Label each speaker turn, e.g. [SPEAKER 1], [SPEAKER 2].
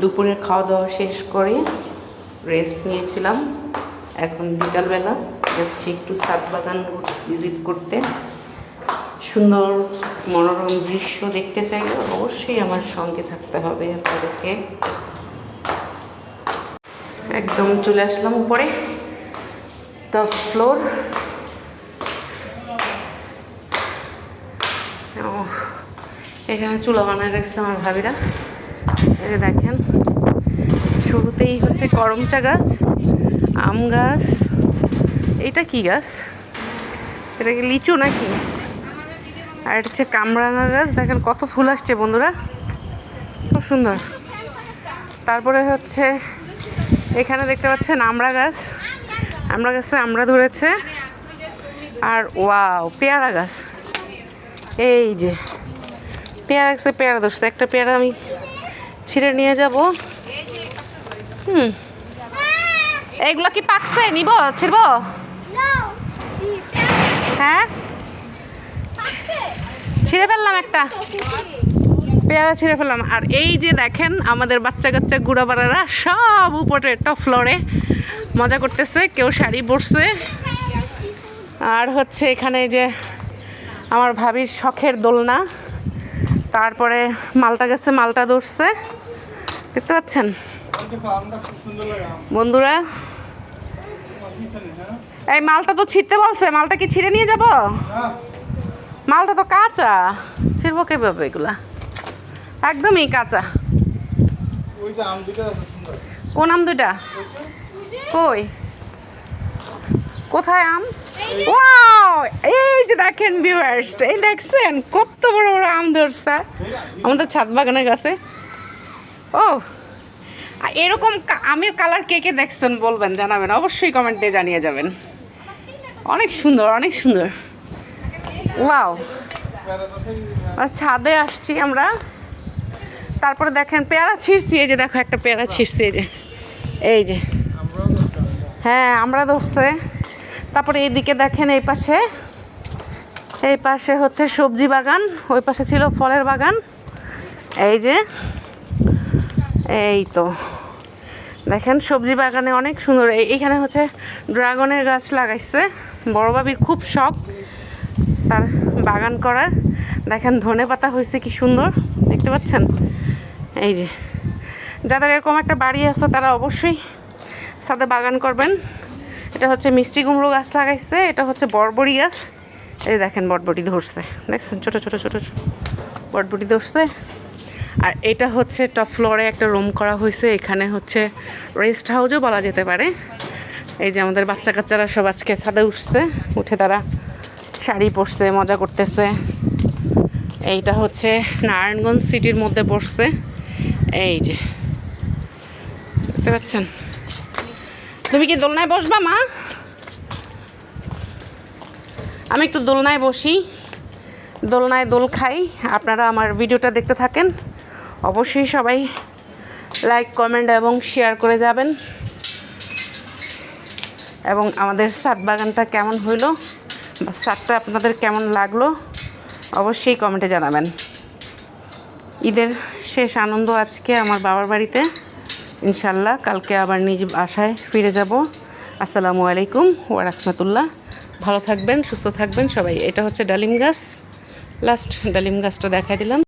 [SPEAKER 1] দুপুরের খাওয়া দাওয়া শেষ করে রেস্ট নিয়েছিলাম। এখন বিকালবেলা যাচ্ছি একটু সাত বাগান ভিজিট করতে। সুন্দর মনোরম দৃশ্য দেখতে চাইলে অবশ্যই আমার সঙ্গে থাকতে হবে আপনাদেরকে। একদম চলে আসলাম উপরে। দ্য ফ্লোর এখানে চুলা বানায় রাখছে আমার ভাবিরা। এই দেখেন, শুরুতেই হচ্ছে করমচা গাছ, আম গাছ। এটা কি গাছ? এটা কি লিচু নাকি? আর এটা হচ্ছে কামরাঙা গাছ। দেখেন কত ফুল আসছে বন্ধুরা। খুব সুন্দর। তারপরে হচ্ছে এখানে দেখতে পাচ্ছেন আমড়া গাছ। আমড়া গাছে আমড়া ধরেছে। আর ওয়াও, পেয়ারা গাছ। এই যে, পেয়ারা গাছে পেয়ারা ধরছে। একটা পেয়ারা আমি ছিঁড়ে নিয়ে যাব। হুম। এইগুলো কি পাকছে? নিব? ছিড়ব? হ্যাঁ? ছিঁড়ে ফেললাম একটা। পেয়ারা ছিঁড়ে ফেললাম। আর এই যে দেখেন, আমাদের বাচ্চা কাচ্চা গুড়াবাড়ারা সব উপরে টপ ফ্লোরে মজা করতেছে, কেউ শাড়ি পরছে। আর হচ্ছে এখানে যে আমার ভাবির শখের দোলনা। তারপরে মালটা গেছে মালটা ধরছে। দেখতে পাচ্ছেন? বন্ধুরা এই মালটা তো ছিঁড়তে বলছে মালটা কি ছিঁড়ে নিয়ে যাব? মালটা তো কাঁচা ছিঁড়বো কীভাবে এগুলা? একদমই কাঁচা। কোন আম দুটা কই? কোথায় আম? ওয়াও এই যে দেখেন ভিউয়ার্স এই দেখছেন, কত বড় বড় আম ধরছে। আমাদের ছাদ বাগানের গাছে। ও এরকম আমের কালার কে কে দেখছেন বলবেন, জানাবেন। অবশ্যই কমেন্টে জানিয়ে যাবেন। অনেক সুন্দর অনেক সুন্দর। ওয়াও ছাদে আসছি আমরা। তারপরে দেখেন, পেয়ারা ছিঁড়ছি, এই যে দেখো একটা পেয়ারা ছিঁড়ছি, এই যে। এই যে। হ্যাঁ আমরা ধরছে। তারপরে এইদিকে দেখেন এই পাশে। এই পাশে হচ্ছে সবজি বাগান, ওই পাশে ছিল ফলের বাগান। এই যে, এই তো। দেখেন সবজি বাগানে অনেক সুন্দর। এই- এইখানে হচ্ছে ড্রাগনের গাছ লাগাইছে। বড় বাবির খুব শখ তার বাগান করার। দেখেন ধনে পাতা হয়েছে কি সুন্দর। দেখতে পাচ্ছেন? এই যে, যাদের এরকম একটা বাড়ি আছে তারা অবশ্যই সাথে বাগান করবেন। এটা হচ্ছে মিষ্টি কুমড়ো গাছ লাগাইছে, এটা হচ্ছে বরবড়ি গাছ। এই দেখেন বটবটি ধরছে, দেখছেন? ছোটো ছোটো ছোটো বটবটি ধরছে। আর এটা হচ্ছে টপ ফ্লোরে একটা রুম করা হয়েছে, এখানে হচ্ছে রেস্ট হাউসও বলা যেতে পারে। এই যে আমাদের বাচ্চা কাচ্চারা সব আজকে ছাদে উঠছে, উঠে তারা শাড়ি পরছে, মজা করতেছে। এইটা হচ্ছে নারায়ণগঞ্জ সিটির মধ্যে পড়ছে। এই যে, দেখতে পাচ্ছেন? তুমি কি দোলনায় বসবা, মা? আমি একটু দোলনায় বসি। দোলনায় দোল খাই। আপনারা আমার ভিডিওটা দেখতে থাকেন। অবশ্যই সবাই লাইক কমেন্ট এবং শেয়ার করে যাবেন। এবং আমাদের সাত বাগানটা কেমন হইল বা সাতটা আপনাদের কেমন লাগল অবশ্যই কমেন্টে জানাবেন। ঈদের শেষ আনন্দ আজকে আমার বাবার বাড়িতে। ইনশাল্লাহ কালকে আবার নিজ বাসায় ফিরে যাব। আসসালামু আলাইকুম ওয়ারহমতুল্লাহ। ভালো থাকবেন, সুস্থ থাকবেন সবাই। এটা হচ্ছে ডালিম গাছ। লাস্ট ডালিম গাছটা দেখাই দিলাম।